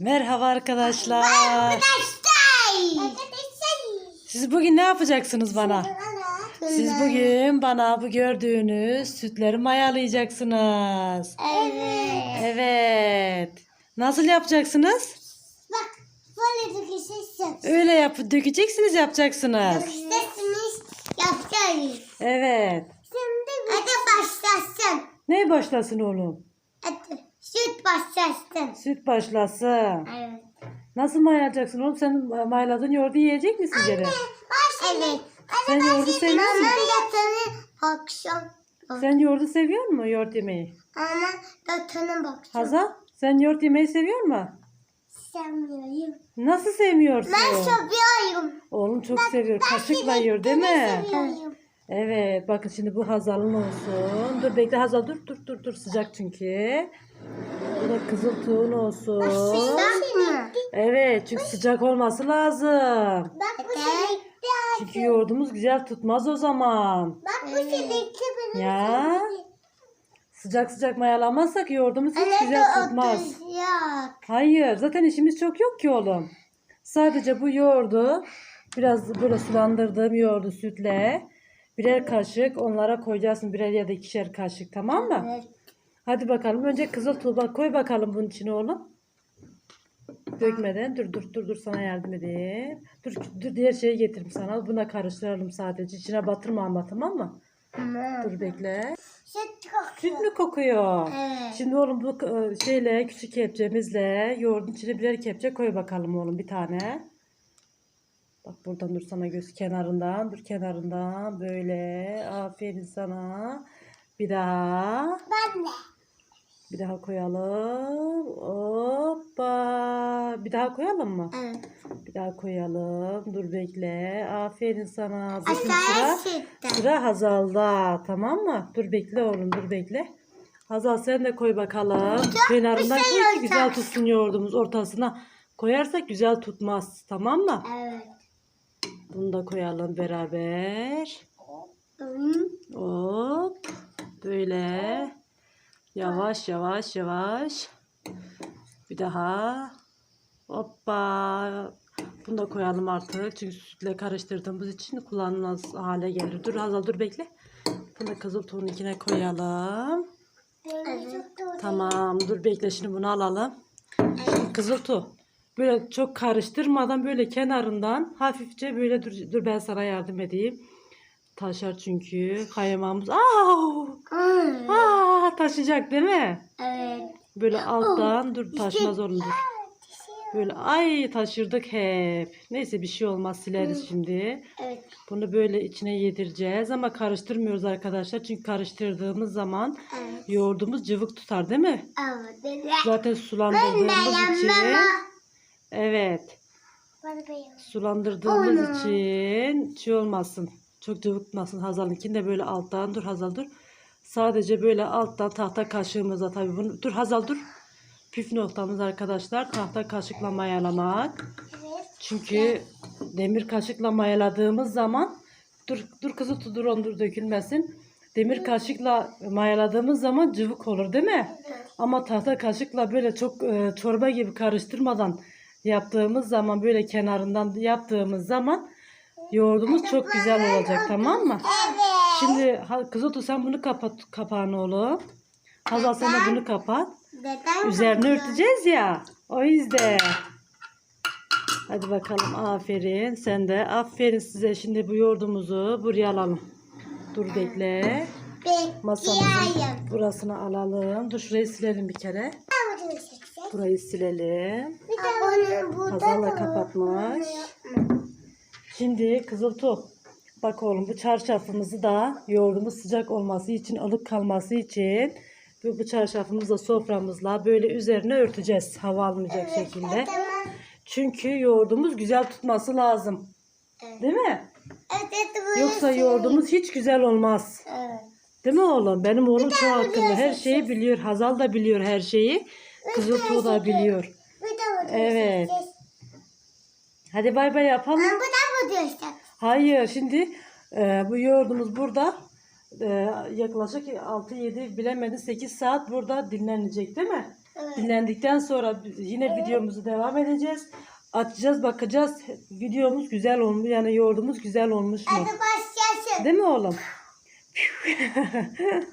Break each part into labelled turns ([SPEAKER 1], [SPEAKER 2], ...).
[SPEAKER 1] Merhaba arkadaşlar.
[SPEAKER 2] Arkadaşlar.
[SPEAKER 1] Siz bugün ne yapacaksınız bana? Siz bugün bana bu gördüğünüz sütleri mayalayacaksınız.
[SPEAKER 2] Evet.
[SPEAKER 1] Evet. Nasıl yapacaksınız?
[SPEAKER 2] Bak böyle döküşürsün.
[SPEAKER 1] Öyle yap dökeceksiniz yapacaksınız.
[SPEAKER 2] Döküşürsünüz. Yapacağız.
[SPEAKER 1] Evet.
[SPEAKER 2] Şimdi Hadi başlasın.
[SPEAKER 1] Ne başlasın oğlum?
[SPEAKER 2] Süt başlasın.
[SPEAKER 1] Süt başlasın.
[SPEAKER 2] Evet.
[SPEAKER 1] Nasıl mayalayacaksın oğlum? Sen mayaladığın yoğurdu yiyecek misin geri?
[SPEAKER 2] Evet.
[SPEAKER 1] Sen yoğurdu seviyor musun?
[SPEAKER 2] Mama yatağını akşam.
[SPEAKER 1] Sen yoğurdu seviyor musun yoğurt yemeği?
[SPEAKER 2] Ama yatağına bakacağım.
[SPEAKER 1] Hazal sen yoğurt yemeği seviyor musun?
[SPEAKER 2] Sevmiyorum.
[SPEAKER 1] Nasıl sevmiyorsun?
[SPEAKER 2] Ben seviyorum.
[SPEAKER 1] Oğlum çok seviyor. Kaşıkla yiyor değil mi?
[SPEAKER 2] Seviyorum.
[SPEAKER 1] Evet bakın şimdi bu Hazal'ın olsun. Dur bekle Hazal dur dur dur dur sıcak çünkü. Bu da kızıl tuğun olsun.
[SPEAKER 2] Sıcak mı?
[SPEAKER 1] Evet çünkü sıcak olması lazım.
[SPEAKER 2] Bak bu seninki.
[SPEAKER 1] Çünkü yoğurdumuz güzel tutmaz o zaman.
[SPEAKER 2] Bak bu seninki benim.
[SPEAKER 1] Ya. Sıcak sıcak mayalamazsak yoğurdumuz hiç güzel tutmaz. Hayır zaten işimiz çok yok ki oğlum. Sadece bu yoğurdu biraz böyle sulandırdığım yoğurdu sütle birer kaşık onlara koyacaksın birer ya da ikişer kaşık tamam mı?
[SPEAKER 2] Evet.
[SPEAKER 1] Hadi bakalım önce kızıl tuğba koy bakalım bunun içine oğlum. Dökmeden dur dur dur dur sana yardım edeyim. Dur dur diğer şeyi getireyim sana. Buna karıştıralım sadece. İçine batırma ama tamam mı?
[SPEAKER 2] Tamam.
[SPEAKER 1] Dur bekle.
[SPEAKER 2] Süt kokuyor.
[SPEAKER 1] Süt mü kokuyor?
[SPEAKER 2] Evet.
[SPEAKER 1] Şimdi oğlum bu e, şeyle küçük kepçemizle yoğurdun içine birer kepçe koy bakalım oğlum bir tane. Bak buradan dur sana göz kenarından dur kenarından böyle aferin sana. Bir daha
[SPEAKER 2] Ben de.
[SPEAKER 1] bir daha koyalım. Hoppa. Bir daha koyalım mı?
[SPEAKER 2] Evet.
[SPEAKER 1] Bir daha koyalım. Dur bekle. Aferin sana. Bakın
[SPEAKER 2] Aşağıya
[SPEAKER 1] sıra.
[SPEAKER 2] sütten.
[SPEAKER 1] Sıra Hazal'da tamam mı? Dur bekle oğlum dur bekle. Hazal sen de koy bakalım. Kenarından
[SPEAKER 2] bir şey
[SPEAKER 1] koy ki güzel tutsun yoğurdumuz ortasına. Koyarsak güzel tutmaz tamam mı?
[SPEAKER 2] Evet.
[SPEAKER 1] Bunu da koyalım beraber. Hop. Böyle. Yavaş yavaş yavaş. Bir daha. Hoppa. Bunu da koyalım artık. Çünkü sütle karıştırdığımız için kullanılmaz hale gelir. Dur Hazal dur bekle. Bunu da kızıl tuğun içine koyalım.
[SPEAKER 2] Evet.
[SPEAKER 1] Tamam dur bekle şimdi bunu alalım. Şimdi kızıl tuğ. Böyle çok karıştırmadan böyle kenarından hafifçe böyle dur, dur ben sana yardım edeyim. Taşar çünkü kaymağımız. Aa!
[SPEAKER 2] Hı.
[SPEAKER 1] Aa, taşıyacak değil mi?
[SPEAKER 2] Evet.
[SPEAKER 1] Böyle alttan dur taşmaz oğlum dur. Böyle ay taşırdık hep. Neyse bir şey olmaz sileriz şimdi.
[SPEAKER 2] Evet.
[SPEAKER 1] Bunu böyle içine yedireceğiz ama karıştırmıyoruz arkadaşlar. Çünkü karıştırdığımız zaman
[SPEAKER 2] Evet.
[SPEAKER 1] yoğurdumuz cıvık tutar değil mi?
[SPEAKER 2] Evet.
[SPEAKER 1] Zaten sulandırdığımız için. Evet. Sulandırdığımız
[SPEAKER 2] Ana.
[SPEAKER 1] için şey olmasın. Çok cıvıtmasın Hazal'ınkini de böyle alttan dur Hazal dur. Sadece böyle alttan tahta kaşığımıza tabii bunu dur Hazal dur. Püf noktamız arkadaşlar tahta kaşıkla mayalamak.
[SPEAKER 2] Evet.
[SPEAKER 1] Çünkü demir kaşıkla mayaladığımız zaman dur dur kızı dur onu dur dökülmesin. Demir kaşıkla mayaladığımız zaman cıvık olur değil mi? Ama tahta kaşıkla böyle çok e, çorba gibi karıştırmadan yaptığımız zaman böyle kenarından yaptığımız zaman yoğurdumuz çok güzel olacak tamam mı?
[SPEAKER 2] Evet.
[SPEAKER 1] Şimdi kızı sen bunu kapat kapağını oğlum. Hazal sen de bunu kapat.
[SPEAKER 2] Bakıyor?
[SPEAKER 1] örteceğiz ya. O yüzden. Hadi bakalım aferin. Sen de aferin size. Şimdi bu yoğurdumuzu buraya alalım. Dur bekle. Masamızın burasını alalım. Dur şurayı silelim bir kere. Burayı silelim.
[SPEAKER 2] Bir de onu burada
[SPEAKER 1] Hazal da
[SPEAKER 2] da-
[SPEAKER 1] kapatmış. Şimdi kızıltu. Bak oğlum bu çarşafımızı da yoğurdumuz sıcak olması için, ılık kalması için bu, bu çarşafımızla soframızla böyle üzerine örteceğiz. Hava almayacak şekilde.
[SPEAKER 2] Tamam.
[SPEAKER 1] Çünkü yoğurdumuz güzel tutması lazım.
[SPEAKER 2] Evet.
[SPEAKER 1] Değil mi?
[SPEAKER 2] Evet, evet,
[SPEAKER 1] Yoksa
[SPEAKER 2] söyle.
[SPEAKER 1] yoğurdumuz hiç güzel olmaz.
[SPEAKER 2] Evet.
[SPEAKER 1] Değil mi oğlum? Benim oğlum çok akıllı. Her şeyi biliyor. Hazal da biliyor her şeyi. Kızıltuğ da biliyor. Evet. Hadi bay bay yapalım.
[SPEAKER 2] Ben bu da bu diyorsun.
[SPEAKER 1] Hayır şimdi e, bu yoğurdumuz burada e, yaklaşık 6-7 bilemedin 8 saat burada dinlenecek değil mi?
[SPEAKER 2] Evet.
[SPEAKER 1] Dinlendikten sonra yine videomuzu devam edeceğiz. Açacağız bakacağız. Videomuz güzel olmuş yani yoğurdumuz güzel olmuş mu?
[SPEAKER 2] Hadi başlasın.
[SPEAKER 1] Değil mi oğlum?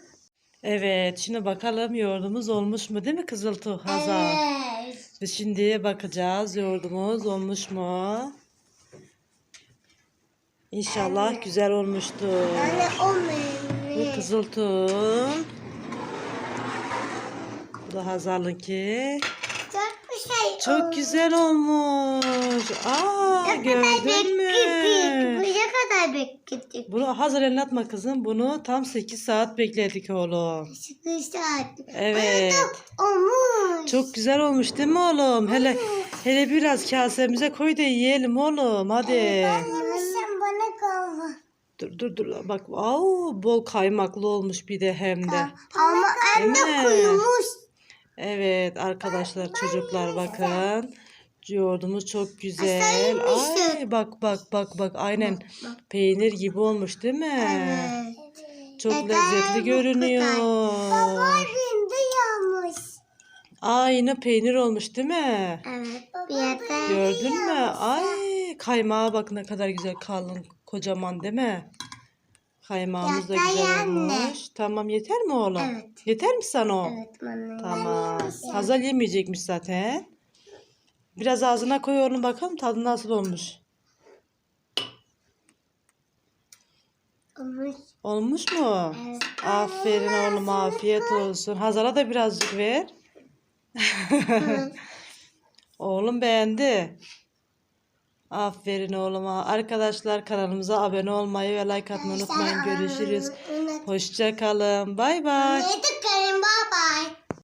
[SPEAKER 1] evet şimdi bakalım yoğurdumuz olmuş mu değil mi Kızıltuğ Hazal?
[SPEAKER 2] Evet.
[SPEAKER 1] Biz şimdi bakacağız yoğurdumuz olmuş mu? İnşallah güzel olmuştur.
[SPEAKER 2] Anne o
[SPEAKER 1] Bu
[SPEAKER 2] benim.
[SPEAKER 1] Kızıltuğ. Bu da Hazal'ınki.
[SPEAKER 2] Çok şey
[SPEAKER 1] Çok güzel olmuş. Aa
[SPEAKER 2] Ne
[SPEAKER 1] gördün mü?
[SPEAKER 2] bekledik. Bu ne kadar bekledik.
[SPEAKER 1] Bunu hazır eline atma kızım. Bunu tam 8 saat bekledik oğlum.
[SPEAKER 2] Sıkı saat.
[SPEAKER 1] Evet.
[SPEAKER 2] Olmuş.
[SPEAKER 1] Çok güzel olmuş değil mi oğlum? Hele hele biraz kasemize koy da yiyelim oğlum. Hadi.
[SPEAKER 2] Yemişim bana kalma.
[SPEAKER 1] Dur dur dur. Bak au bol kaymaklı olmuş bir de hem de.
[SPEAKER 2] Ama anne kuyumuş.
[SPEAKER 1] Evet arkadaşlar çocuklar bakın. Yoğurdumuz çok güzel. Ay bak bak bak bak aynen peynir gibi olmuş değil mi?
[SPEAKER 2] Evet.
[SPEAKER 1] Çok lezzetli görünüyor. Aynı peynir olmuş değil mi?
[SPEAKER 2] Evet.
[SPEAKER 1] Gördün mü? Ay kaymağa bak ne kadar güzel kalın kocaman değil mi? Kaymağımız da
[SPEAKER 2] Yeter
[SPEAKER 1] güzel
[SPEAKER 2] anne.
[SPEAKER 1] olmuş. Tamam yeter mi oğlum?
[SPEAKER 2] Evet.
[SPEAKER 1] Yeter mi sana o?
[SPEAKER 2] Evet anne.
[SPEAKER 1] Tamam. Hazal yemeyecekmiş zaten. Biraz ağzına koy oğlum bakalım tadı nasıl olmuş.
[SPEAKER 2] Olmuş.
[SPEAKER 1] Olmuş mu?
[SPEAKER 2] Evet.
[SPEAKER 1] Aferin oğlum afiyet olsun. Hazal'a da birazcık ver. Oğlum beğendi. Aferin oğluma. Arkadaşlar kanalımıza abone olmayı ve like atmayı unutmayın. Görüşürüz. Hoşça kalın. Bay bay.
[SPEAKER 2] Karim bye bye.